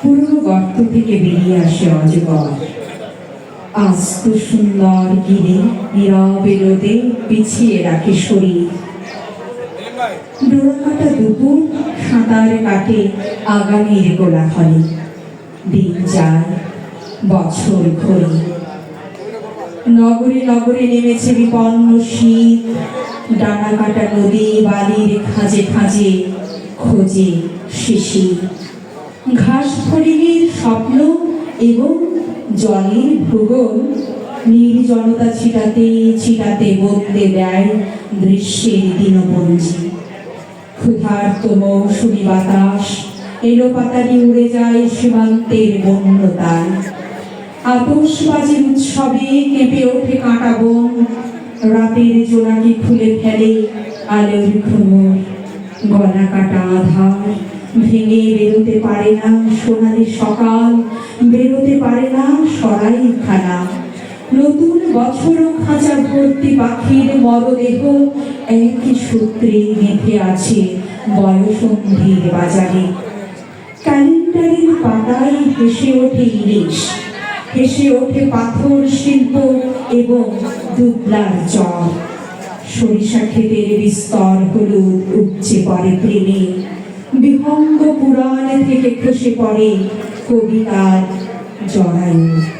পুরনো গর্ত থেকে বেরিয়ে আসে অজগর। আস্ত সুন্দর গিরে, নীরবে রোদে পিছিয়ে রাখে শরীর। ডোরাকাটা দুপুর, সাঁতার কাটে আগামীর গোলাহলে দিন যায়, বছর ঘড়ি। নগরে নগরে নেমেছে বিপন্ন শীত। ডানা কাটা নদী, বালির খাঁজে খাঁজে খোঁজে শিশির। ঘাস ফড়িংয়ের স্বপ্ন এবং জলের ভূগোল। নির্জনতা ছিটাতে ছিটাতে বদলে দেয় দৃশ্যের দিনপঞ্জি ক্ষুধার্ত মৌসুমী বাতাস, এলো পাতারি উড়ে যায় সীমান্তের বন্যতায় আতসবাজির উৎসবে কেঁপে ওঠে কাঁটা বন। রাতের জোড়াটি খুলে ফেলে আলোর ঘুমোর গলা কাটা আধার। ভেঙে বেরোতে পারে না সোনালি সকাল, বেরোতে পারে না সরাই খানা নতুন বছর খাঁচা ভর্তি পাখির মরদেহ, একই সূত্রে মেঘে আছে বয়সন্ধির বাজারে। ক্যালেন্ডারের পাতায় হেসে ওঠে ইলিশ, হেসে ওঠে পাথর, শিল্প এবং দুবলার চর সরিষা ক্ষেতের বিস্তর হলুদ উপচে পড়ে প্রেমে বিহঙ্গ পুরাণ থেকে খসে পড়ে কবিতার জড়ায়ু।